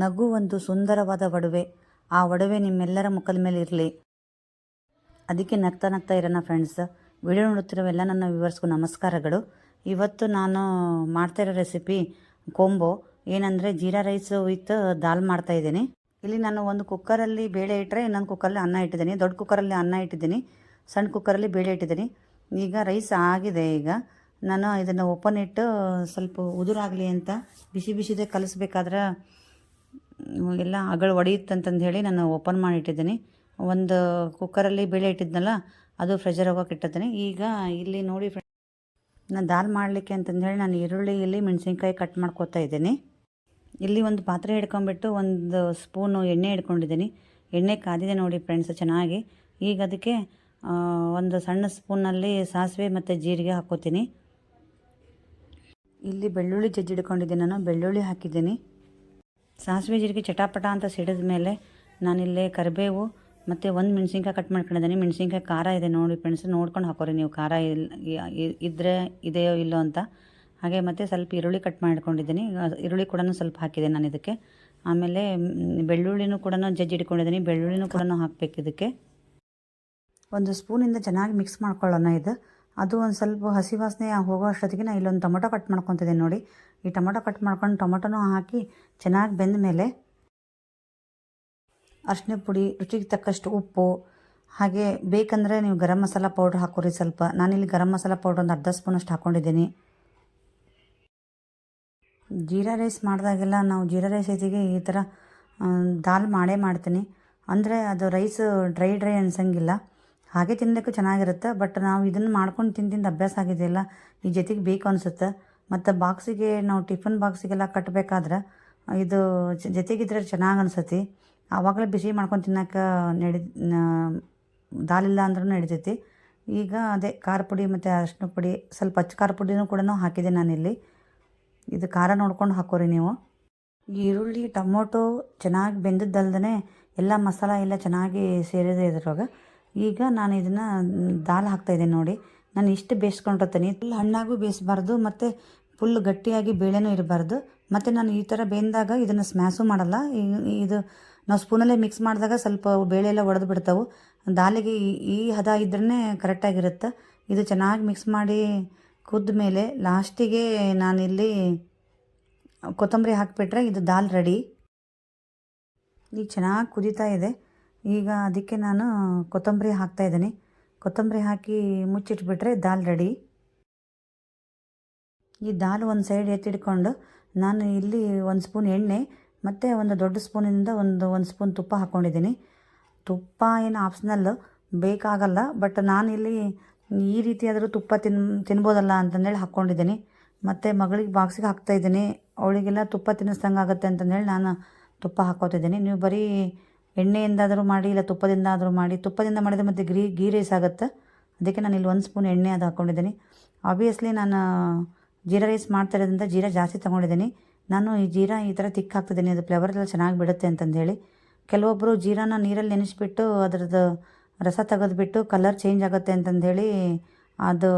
ನಗು ಒಂದು ಸುಂದರವಾದ ಒಡವೆ. ಆ ಒಡವೆ ನಿಮ್ಮೆಲ್ಲರ ಮುಖದ ಮೇಲೆ ಇರಲಿ. ಅದಕ್ಕೆ ನಗ್ತಾ ನಗ್ತಾ ಇರೋಣ ಫ್ರೆಂಡ್ಸ್ ವಿಡಿಯೋ ನೋಡುತ್ತಿರೋ ಎಲ್ಲ ನನ್ನ ವ್ಯೂವರ್ಸ್ಗೂ ನಮಸ್ಕಾರಗಳು. ಇವತ್ತು ನಾನು ಮಾಡ್ತಾ ಇರೋ ರೆಸಿಪಿ ಕೊಂಬೋ ಏನಂದರೆ ಜೀರಾ ರೈಸ್ ವಿತ್ ದಾಲ್ ಮಾಡ್ತಾ ಇದ್ದೀನಿ. ಇಲ್ಲಿ ನಾನು ಒಂದು ಕುಕ್ಕರಲ್ಲಿ ಬೇಳೆ ಇಟ್ಟರೆ ಇನ್ನೊಂದು ಕುಕ್ಕರಲ್ಲಿ ಅನ್ನ ಇಟ್ಟಿದ್ದೀನಿ. ದೊಡ್ಡ ಕುಕ್ಕರಲ್ಲಿ ಅನ್ನ ಇಟ್ಟಿದ್ದೀನಿ. ಸಣ್ಣ ಕುಕ್ಕರಲ್ಲಿ ಬೇಳೆ ಇಟ್ಟಿದ್ದೀನಿ. ಈಗ ರೈಸ್ ಆಗಿದೆ ಈಗ. ನಾನು ಇದನ್ನು ಓಪನ್ ಇಟ್ಟು ಸ್ವಲ್ಪ ಉದುರಾಗಲಿ ಅಂತ ಬಿಸಿ ಬಿಸಿದೇ ಕಲಿಸ್ಬೇಕಾದ್ರೆ ಎಲ್ಲ ಅಗಳು ಒಡೆಯುತ್ತಂತಂದು ಹೇಳಿ ನಾನು ಓಪನ್ ಮಾಡಿ ಇಟ್ಟಿದ್ದೀನಿ ಒಂದು ಕುಕ್ಕರಲ್ಲಿ ಬೇಳೆ ಇಟ್ಟಿದ್ನಲ್ಲ, ಅದು ಫ್ರೆಜರ್ ಹೋಗೋಕೆ ಇಟ್ಟಿದ್ದೀನಿ ಈಗ ಇಲ್ಲಿ ನೋಡಿ ಫ್ರೆಂಡ್ ನಾನು ದಾಲ್ ಮಾಡಲಿಕ್ಕೆ ಅಂತಂದು ಹೇಳಿ ನಾನು ಈರುಳ್ಳಿ ಇಲ್ಲಿ ಮೆಣಸಿನ್ಕಾಯಿ ಕಟ್ ಮಾಡ್ಕೊತಾ ಇದ್ದೀನಿ. ಇಲ್ಲಿ ಒಂದು ಪಾತ್ರೆ ಹಿಡ್ಕೊಂಬಿಟ್ಟು ಒಂದು ಸ್ಪೂನು ಎಣ್ಣೆ ಹಿಡ್ಕೊಂಡಿದ್ದೀನಿ. ಎಣ್ಣೆ ಕಾದಿದೆ ನೋಡಿ ಫ್ರೆಂಡ್ಸ್ ಚೆನ್ನಾಗಿ. ಈಗ ಅದಕ್ಕೆ ಒಂದು ಸಣ್ಣ ಸ್ಪೂನಲ್ಲಿ ಸಾಸಿವೆ ಮತ್ತು ಜೀರಿಗೆ ಹಾಕೋತೀನಿ ಇಲ್ಲಿ ಬೆಳ್ಳುಳ್ಳಿ ಜಜ್ಜಿ ಹಿಡ್ಕೊಂಡಿದ್ದೀನಿ ನಾನು, ಬೆಳ್ಳುಳ್ಳಿ ಹಾಕಿದ್ದೀನಿ. ಸಾಸಿವೆ ಜೀರಿಗೆ ಚಟಾಪಟ ಅಂತ ಸಿಡಿದ ಮೇಲೆ ನಾನಿಲ್ಲೇ ಕರಿಬೇವು ಮತ್ತು ಒಂದು ಮೆಣಸಿನ್ಕಾಯಿ ಕಟ್ ಮಾಡ್ಕೊಂಡಿದ್ದೀನಿ. ಮೆಣಸಿನ್ಕಾಯಿ ಖಾರ ಇದೆ ನೋಡಿ ಫ್ರೆಂಡ್ಸ್ ನೋಡ್ಕೊಂಡು ಹಾಕೋರಿ ನೀವು. ಖಾರ ಇಲ್ಲ ಇದ್ದರೆ ಇದೆಯೋ ಇಲ್ಲೋ ಅಂತ. ಹಾಗೆ ಮತ್ತು ಸ್ವಲ್ಪ ಈರುಳ್ಳಿ ಕಟ್ ಮಾಡ್ಕೊಂಡಿದ್ದೀನಿ. ಈರುಳ್ಳಿ ಕೂಡ ಸ್ವಲ್ಪ ಹಾಕಿದೆ ನಾನು ಇದಕ್ಕೆ. ಆಮೇಲೆ ಬೆಳ್ಳುಳ್ಳಿನೂ ಕೂಡ ಜಜ್ಜಿ ಇಟ್ಕೊಂಡಿದ್ದೀನಿ. ಬೆಳ್ಳುಳ್ಳಿನೂ ಕೂಡ ಹಾಕಬೇಕು ಇದಕ್ಕೆ. ಒಂದು ಸ್ಪೂನಿಂದ ಚೆನ್ನಾಗಿ ಮಿಕ್ಸ್ ಮಾಡ್ಕೊಳ್ಳೋಣ ಇದು. ಅದು ಒಂದು ಸ್ವಲ್ಪ ಹಸಿ ವಾಸನೆ ಹೋಗೋ ಅಷ್ಟೊತ್ತಿಗೆ ನಾನು ಇಲ್ಲೊಂದು ಟೊಮೊಟೊ ಕಟ್ ಮಾಡ್ಕೊತಿದ್ದೀನಿ ನೋಡಿ. ಈ ಟೊಮೊಟೊ ಕಟ್ ಮಾಡ್ಕೊಂಡು ಟೊಮೊಟೊನೂ ಹಾಕಿ ಚೆನ್ನಾಗಿ ಬೆಂದ ಮೇಲೆ ಅರಿಶಿನ ಪುಡಿ, ರುಚಿಗೆ ತಕ್ಕಷ್ಟು ಉಪ್ಪು, ಹಾಗೆ ಬೇಕಂದರೆ ನೀವು ಗರಂ ಮಸಾಲ ಪೌಡ್ರ್ ಹಾಕೋರಿ ಸ್ವಲ್ಪ. ನಾನಿಲ್ಲಿ ಗರಂ ಮಸಾಲ ಪೌಡ್ರ್ ಒಂದು ಅರ್ಧ ಸ್ಪೂನಷ್ಟು ಹಾಕ್ಕೊಂಡಿದ್ದೀನಿ ಜೀರಾ ರೈಸ್ ಮಾಡಿದಾಗೆಲ್ಲ ನಾವು ಜೀರಾ ರೈಸ್ ಜೊತೆಗೆ ಈ ಥರ ದಾಲ್ ಮಾಡೇ ಮಾಡ್ತೀನಿ. ಅಂದರೆ ಅದು ರೈಸ್ ಡ್ರೈ ಡ್ರೈ ಅನ್ಸಂಗಿಲ್ಲ. ಹಾಗೆ ತಿನ್ನೋಕ್ಕೂ ಚೆನ್ನಾಗಿರುತ್ತೆ. ಬಟ್ ನಾವು ಇದನ್ನು ಮಾಡ್ಕೊಂಡು ತಿಂದು ಅಭ್ಯಾಸ ಆಗಿದೆಯಲ್ಲ ಈ ಜೊತೆಗೆ ಬೇಕು ಅನಿಸುತ್ತೆ. ಮತ್ತು ಬಾಕ್ಸಿಗೆ ನಾವು ಟಿಫನ್ ಬಾಕ್ಸಿಗೆಲ್ಲ ಕಟ್ಟಬೇಕಾದ್ರೆ ಇದು ಜೊತೆಗಿದ್ರೆ ಚೆನ್ನಾಗಿ ಅನಿಸತಿ ಆವಾಗಲೇ ಬಿಸಿ ಮಾಡ್ಕೊಂಡು ತಿನ್ನೋಕೆ ನಡಿ ದಾಲಿಲ್ಲ ಅಂದ್ರೂ ನಡಿತೈತಿ. ಈಗ ಅದೇ ಖಾರ ಪುಡಿ ಮತ್ತು ಅರಿಶಿನ ಪುಡಿ, ಸ್ವಲ್ಪ ಅಚ್ಚ ಖಾರ ಪುಡಿನೂ ಕೂಡ ಹಾಕಿದೆ ನಾನಿಲ್ಲಿ. ಇದು ಖಾರ ನೋಡ್ಕೊಂಡು ಹಾಕೋರಿ ನೀವು. ಈರುಳ್ಳಿ, ಟೊಮೊಟೊ ಚೆನ್ನಾಗಿ ಬೆಂದದ್ದಲ್ದೇ ಎಲ್ಲ ಮಸಾಲ ಎಲ್ಲ ಚೆನ್ನಾಗಿ ಸೇರಿದೆ ಇದ್ರೊಳಗೆ. ಈಗ ನಾನು ಇದನ್ನು ದಾಲ್ ಹಾಕ್ತಾಯಿದ್ದೀನಿ ನೋಡಿ. ನಾನು ಇಷ್ಟು ಬೇಯಿಸ್ಕೊಂಡಿರ್ತೀನಿ. ಫುಲ್ ಹಣ್ಣಾಗೂ ಬೇಯಿಸಬಾರ್ದು, ಮತ್ತು ಫುಲ್ ಗಟ್ಟಿಯಾಗಿ ಬೇಳೆನೂ ಇರಬಾರ್ದು. ಮತ್ತು ನಾನು ಈ ಥರ ಬೇಂದಾಗ ಇದನ್ನು ಸ್ಮ್ಯಾಸು ಮಾಡಲ್ಲ. ಇದು ನಾವು ಸ್ಪೂನಲ್ಲೇ ಮಿಕ್ಸ್ ಮಾಡಿದಾಗ ಸ್ವಲ್ಪ ಬೇಳೆ ಎಲ್ಲ ಒಡೆದು ಬಿಡ್ತಾವೆ. ದಾಲಿಗೆ ಈ- ಈ ಹದ ಇದ್ರೇ ಕರೆಕ್ಟಾಗಿರುತ್ತೆ ಇದು ಚೆನ್ನಾಗಿ ಮಿಕ್ಸ್ ಮಾಡಿ ಕುದ್ದ ಮೇಲೆ ಲಾಸ್ಟಿಗೆ ನಾನಿಲ್ಲಿ ಕೊತ್ತಂಬರಿ ಹಾಕಿಬಿಟ್ರೆ ಇದು ದಾಲ್ ರೆಡಿ ಈಗ ಚೆನ್ನಾಗಿ ಕುದೀತಾ ಇದೆ. ಈಗ ಅದಕ್ಕೆ ನಾನು ಕೊತ್ತಂಬರಿ ಹಾಕ್ತಾ ಇದ್ದೀನಿ. ಕೊತ್ತಂಬರಿ ಹಾಕಿ ಮುಚ್ಚಿಟ್ಬಿಟ್ರೆ ದಾಲ್ ರೆಡಿ. ಈ ದಾಲ್ ಒಂದು ಸೈಡ್ ಎತ್ತಿಡ್ಕೊಂಡು ನಾನು ಇಲ್ಲಿ ಒಂದು ಸ್ಪೂನ್ ಎಣ್ಣೆ ಮತ್ತು ಒಂದು ದೊಡ್ಡ ಸ್ಪೂನಿಂದ ಒಂದು ಒಂದು ಸ್ಪೂನ್ ತುಪ್ಪ ಹಾಕ್ಕೊಂಡಿದ್ದೀನಿ ತುಪ್ಪ ಏನು ಆಪ್ಷನಲ್ ಬೇಕಾಗಲ್ಲ ಬಟ್ ನಾನು ಇಲ್ಲಿ ಈ ರೀತಿಯಾದರೂ ತುಪ್ಪ ತಿನ್, ತಿನ್ಬೋದಲ್ಲ ಅಂತಂದೇಳಿ ಹಾಕ್ಕೊಂಡಿದ್ದೀನಿ ಮತ್ತು ಮಗಳಿಗೆ ಬಾಕ್ಸಿಗೆ ಹಾಕ್ತಾಯಿದ್ದೀನಿ ಅವಳಿಗೆಲ್ಲ ತುಪ್ಪ ತಿನ್ನಿಸ್ದಂಗೆ ಆಗುತ್ತೆ ಅಂತಂದೇಳಿ ನಾನು ತುಪ್ಪ ಹಾಕೋತಿದ್ದೀನಿ. ನೀವು ಬರೀ ಎಣ್ಣೆಯಿಂದಾದರೂ ಮಾಡಿ ಇಲ್ಲ ತುಪ್ಪದಿಂದಾದರೂ ಮಾಡಿ. ತುಪ್ಪದಿಂದ ಮಾಡಿದರೆ ಮತ್ತು ಗ್ರೀ ಗೀ ರೈಸ್ ಆಗುತ್ತೆ? ಅದಕ್ಕೆ ನಾನು ಇಲ್ಲಿ ಒಂದು ಸ್ಪೂನ್ ಎಣ್ಣೆ ಅದು ಹಾಕ್ಕೊಂಡಿದ್ದೀನಿ ಆಬ್ವಿಯಸ್ಲಿ ನಾನು, ಜೀರಾ ರೈಸ್ ಮಾಡ್ತಾ ಇರೋದ್ರಿಂದ ಜೀರಾ ಜಾಸ್ತಿ ತೊಗೊಂಡಿದ್ದೀನಿ. ನಾನು ಈ ಜೀರಾ ಈ ಥರ ತಿಕ್ಕ ಹಾಕ್ತಿದ್ದೀನಿ ಅದು ಫ್ಲೇವರ್ ಎಲ್ಲ ಚೆನ್ನಾಗಿ ಬಿಡುತ್ತೆ ಅಂತಂದೇಳಿ. ಕೆಲವೊಬ್ಬರು ಜೀರಾನ ನೀರಲ್ಲಿ ನೆನೆಸಿಬಿಟ್ಟು ಅದ್ರದ್ದು ರಸ ತೆಗೆದುಬಿಟ್ಟು ಕಲರ್ ಚೇಂಜ್ ಆಗುತ್ತೆ ಅಂತಂದೇಳಿ ಅದು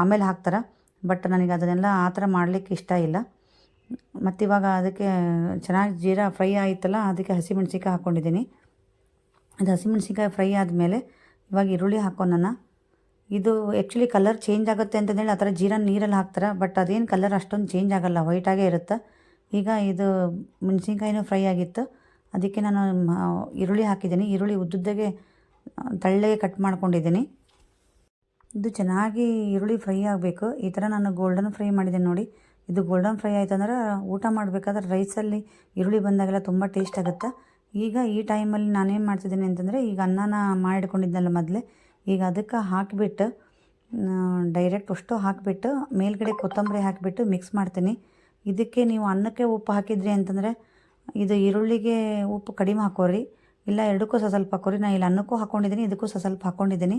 ಆಮೇಲೆ ಹಾಕ್ತಾರೆ? ಬಟ್ ನನಗೆ ಅದನ್ನೆಲ್ಲ ಆ ಥರ ಮಾಡಲಿಕ್ಕೆ ಇಷ್ಟ ಇಲ್ಲ. ಮತ್ತು ಇವಾಗ ಅದಕ್ಕೆ ಚೆನ್ನಾಗಿ ಜೀರಾ ಫ್ರೈ ಆಯಿತಲ್ಲ, ಅದಕ್ಕೆ ಹಸಿಮೆಣ್ಸಿಕಾಯಿ ಹಾಕ್ಕೊಂಡಿದ್ದೀನಿ ಅದು ಹಸಿಮೆಣ್ಸಿಕಾಯಿ ಫ್ರೈ ಆದಮೇಲೆ ಇವಾಗ ಈರುಳ್ಳಿ ಹಾಕೋಣ ಇದು ಆ್ಯಕ್ಚುಲಿ ಕಲರ್ ಚೇಂಜ್ ಆಗುತ್ತೆ ಅಂತಂದೇಳಿ ಆ ಥರ ಜೀರಾ ನೀರಲ್ಲಿ ಹಾಕ್ತಾರೆ ಬಟ್ ಅದೇನು ಕಲರ್ ಅಷ್ಟೊಂದು ಚೇಂಜ್ ಆಗೋಲ್ಲ ವೈಟಾಗೇ ಇರುತ್ತೆ. ಈಗ ಇದು ಮೆಣಸಿನ್ಕಾಯಿನೂ ಫ್ರೈ ಆಗಿತ್ತು. ಅದಕ್ಕೆ ನಾನು ಈರುಳ್ಳಿ ಹಾಕಿದ್ದೀನಿ. ಈರುಳ್ಳಿ ಉದ್ದುದ್ದಾಗೆ ತಳ್ಳೆಗೆ ಕಟ್ ಮಾಡ್ಕೊಂಡಿದ್ದೀನಿ. ಇದು ಚೆನ್ನಾಗಿ ಈರುಳ್ಳಿ ಫ್ರೈ ಆಗಬೇಕು. ಈ ಥರ ನಾನು ಗೋಲ್ಡನ್ ಫ್ರೈ ಮಾಡಿದ್ದೀನಿ ನೋಡಿ. ಇದು ಗೋಲ್ಡನ್ ಫ್ರೈ ಆಯ್ತಂದ್ರೆ ಊಟ ಮಾಡಬೇಕಾದ್ರೆ ರೈಸಲ್ಲಿ ಈರುಳ್ಳಿ ಬಂದಾಗೆಲ್ಲ ತುಂಬ ಟೇಸ್ಟ್ ಆಗುತ್ತೆ. ಈಗ ಈ ಟೈಮಲ್ಲಿ ನಾನೇನು ಮಾಡ್ತಿದ್ದೀನಿ ಅಂತಂದರೆ ಈಗ ಅನ್ನನ ಮಾಡಿಕೊಂಡಿದ್ನಲ್ಲ ಮೊದಲೇ, ಈಗ ಅದಕ್ಕೆ ಹಾಕಿಬಿಟ್ಟು ಡೈರೆಕ್ಟ್ ಅಷ್ಟು ಹಾಕಿಬಿಟ್ಟು, ಮೇಲ್ಗಡೆ ಕೊತ್ತಂಬರಿ ಹಾಕಿಬಿಟ್ಟು ಮಿಕ್ಸ್ ಮಾಡ್ತೀನಿ. ಇದಕ್ಕೆ ನೀವು ಅನ್ನಕ್ಕೆ ಉಪ್ಪು ಹಾಕಿದ್ರಿ ಅಂತಂದರೆ ಇದು ಈರುಳ್ಳಿಗೆ ಉಪ್ಪು ಕಡಿಮೆ ಹಾಕೋರಿ, ಇಲ್ಲ ಎರಡಕ್ಕೂ ಸ್ವಲ್ಪ ಹಾಕೋರಿ. ನಾನು ಇಲ್ಲಿ ಅನ್ನಕ್ಕೂ ಹಾಕ್ಕೊಂಡಿದ್ದೀನಿ ಇದಕ್ಕೂ ಸ ಸ್ವಲ್ಪ ಹಾಕ್ಕೊಂಡಿದ್ದೀನಿ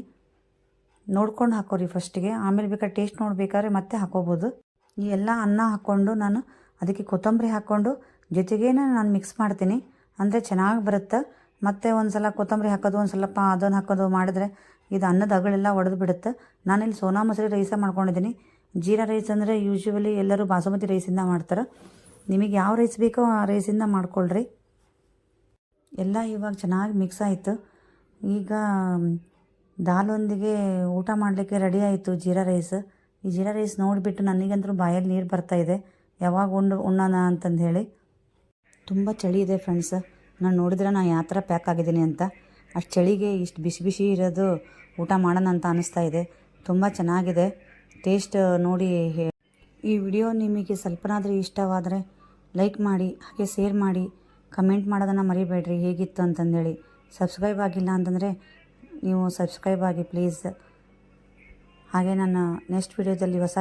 ನೋಡ್ಕೊಂಡು ಹಾಕೋರಿ ಫಸ್ಟಿಗೆ ಆಮೇಲೆ ಬೇಕಾದ್ರೆ ಟೇಸ್ಟ್ ನೋಡಬೇಕಾದ್ರೆ ಮತ್ತೆ ಹಾಕೋಬೋದು. ಈ ಎಲ್ಲ ಅನ್ನ ಹಾಕ್ಕೊಂಡು ನಾನು ಅದಕ್ಕೆ ಕೊತ್ತಂಬರಿ ಹಾಕ್ಕೊಂಡು ಜೊತೆಗೇನೆ ನಾನು ಮಿಕ್ಸ್ ಮಾಡ್ತೀನಿ. ಅಂದರೆ ಚೆನ್ನಾಗಿ ಬರುತ್ತೆ. ಮತ್ತು ಒಂದು ಸಲ ಕೊತ್ತಂಬರಿ ಹಾಕೋದು ಒಂದು ಸ್ವಲ್ಪ ಅದನ್ನು ಹಾಕೋದು ಮಾಡಿದ್ರೆ ಇದು ಅನ್ನದ ಅಗಳೆಲ್ಲ ಒಡೆದು ಬಿಡುತ್ತೆ. ನಾನಿಲ್ಲಿ ಸೋನಾ ಮಸೂರಿ ರೈಸೇ ಮಾಡ್ಕೊಂಡಿದ್ದೀನಿ. ಜೀರಾ ರೈಸ್ ಅಂದರೆ ಯೂಶ್ವಲಿ ಎಲ್ಲರೂ ಬಾಸುಮತಿ ರೈಸಿಂದ ಮಾಡ್ತಾರೆ. ನಿಮಗೆ ಯಾವ ರೈಸ್ ಬೇಕೋ ಆ ರೈಸಿಂದ ಮಾಡ್ಕೊಳ್ರಿ. ಎಲ್ಲ ಇವಾಗ ಚೆನ್ನಾಗಿ ಮಿಕ್ಸ್ ಆಯಿತು. ಈಗ ದಾಲೊಂದಿಗೆ ಊಟ ಮಾಡಲಿಕ್ಕೆ ರೆಡಿ ಆಯಿತು ಜೀರಾ ರೈಸ್. ಈ ಜೀರಾ ರೈಸ್ ನೋಡಿಬಿಟ್ಟು ನನಗಂತೂ ಬಾಯಲ್ಲಿ ನೀರು ಬರ್ತಾಯಿದೆ ಯಾವಾಗ ಉಂಡು ಉಣ್ಣೋಣ ಅಂತಂದು ಹೇಳಿ ತುಂಬ ಚಳಿ ಇದೆ ಫ್ರೆಂಡ್ಸ್ ನಾನು ನೋಡಿದ್ರೆ ನಾನು ಯಾವ ಥರ ಪ್ಯಾಕ್ ಆಗಿದ್ದೀನಿ ಅಂತ. ಅಷ್ಟು ಚಳಿಗೆ ಇಷ್ಟು ಬಿಸಿ ಬಿಸಿ ಇರೋದು ಊಟ ಮಾಡೋಣ ಅಂತ ಅನ್ನಿಸ್ತಾ ಇದೆ. ತುಂಬ ಚೆನ್ನಾಗಿದೆ. ಟೇಸ್ಟ್ ನೋಡಿ ಈ ವಿಡಿಯೋ ನಿಮಗೆ ಸ್ವಲ್ಪನಾದರೂ ಇಷ್ಟವಾದರೆ ಲೈಕ್ ಮಾಡಿ, ಹಾಗೆ ಶೇರ್ ಮಾಡಿ ಕಮೆಂಟ್ ಮಾಡೋದನ್ನು ಮರಿಬೇಡ್ರಿ. ಹೇಗಿತ್ತು ಅಂತಂದೇಳಿ. ಸಬ್ಸ್ಕ್ರೈಬ್ ಆಗಿಲ್ಲ ಅಂತಂದರೆ ನೀವು ಸಬ್ಸ್ಕ್ರೈಬ್ ಆಗಿ ಪ್ಲೀಸ್ ಹಾಗೆ ನಾನು ನೆಕ್ಸ್ಟ್ ವಿಡಿಯೋದಲ್ಲಿ ಹೊಸ